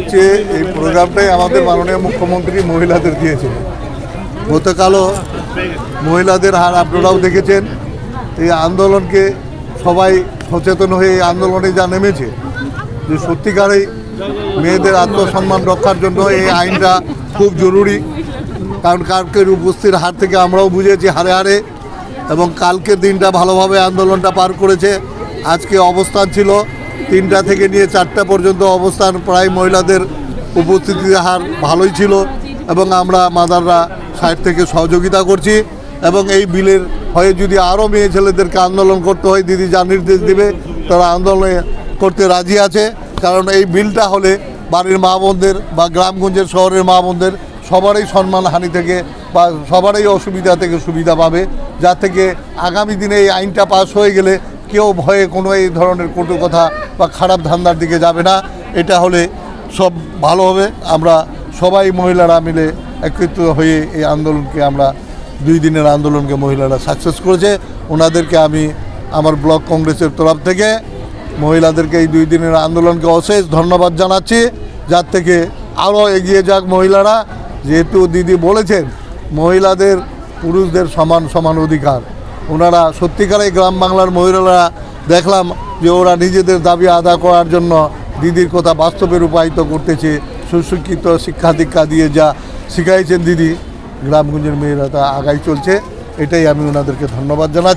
হচ্ছে এই প্রোগ্রামটাই আমাদের মাননীয় মুখ্যমন্ত্রী মহিলাদের দিয়েছেন। গতকালও মহিলাদের হার আপনারাও দেখেছেন। এই আন্দোলনকে সবাই সচেতন হয়ে এই আন্দোলনে যা নেমেছে, যে সত্যিকারেই মেয়েদের আত্মসম্মান রক্ষার জন্য এই আইনটা খুব জরুরি। কারণ কালকের উপস্থিতির হার থেকে আমরাও বুঝেছি হারে হারে এবং কালকের দিনটা ভালোভাবে আন্দোলনটা পার করেছে। আজকে অবস্থান ছিল তিনটা থেকে নিয়ে চারটা পর্যন্ত অবস্থান প্রায় মহিলাদের উপস্থিতির হার ভালোই ছিল এবং আমরা মাদাররা সাইড থেকে সহযোগিতা করছি এবং এই বিলের হয়ে যদি আরও মেয়ে ছেলেদেরকে আন্দোলন করতে হয়, দিদি যা নির্দেশ দেবে, তারা আন্দোলনে করতে রাজি আছে। কারণ এই বিলটা হলে বাড়ির মা বোনদের বা গ্রামগঞ্জের শহরের মা বোনদের সবারই সম্মানহানি থেকে বা সবারই অসুবিধা থেকে সুবিধা পাবে। যা থেকে আগামী দিনে এই আইনটা পাস হয়ে গেলে কেউ ভয়ে কোনো এই ধরনের কটু কথা বা খারাপ ধান্দার দিকে যাবে না। এটা হলে সব ভালো হবে। আমরা সবাই মহিলারা মিলে একত্রিত হয়ে এই আন্দোলনকে আমরা দুই দিনের আন্দোলনকে মহিলারা সাকসেস করেছে। ওনাদেরকে আমি আমার ব্লক কংগ্রেসের তরফ থেকে মহিলাদেরকে এই দুই দিনের আন্দোলনকে অশেষ ধন্যবাদ জানাচ্ছি। যার থেকে আরও এগিয়ে যাক মহিলারা। যেহেতু দিদি বলেছেন, মহিলাদের পুরুষদের সমান সমান অধিকার। ওনারা সত্যিকারে গ্রাম বাংলার মহিলারা দেখলাম যে ওরা নিজেদের দাবি আদা করার জন্য দিদির কথা বাস্তবে রূপায়িত করতেছে। সুশিক্ষিত শিক্ষা দীক্ষা দিয়ে যা শিখাইছেন দিদি, গ্রামগঞ্জের মেয়েরা তা আগাই চলছে। এটাই আমি ওনাদেরকে ধন্যবাদ জানাচ্ছি।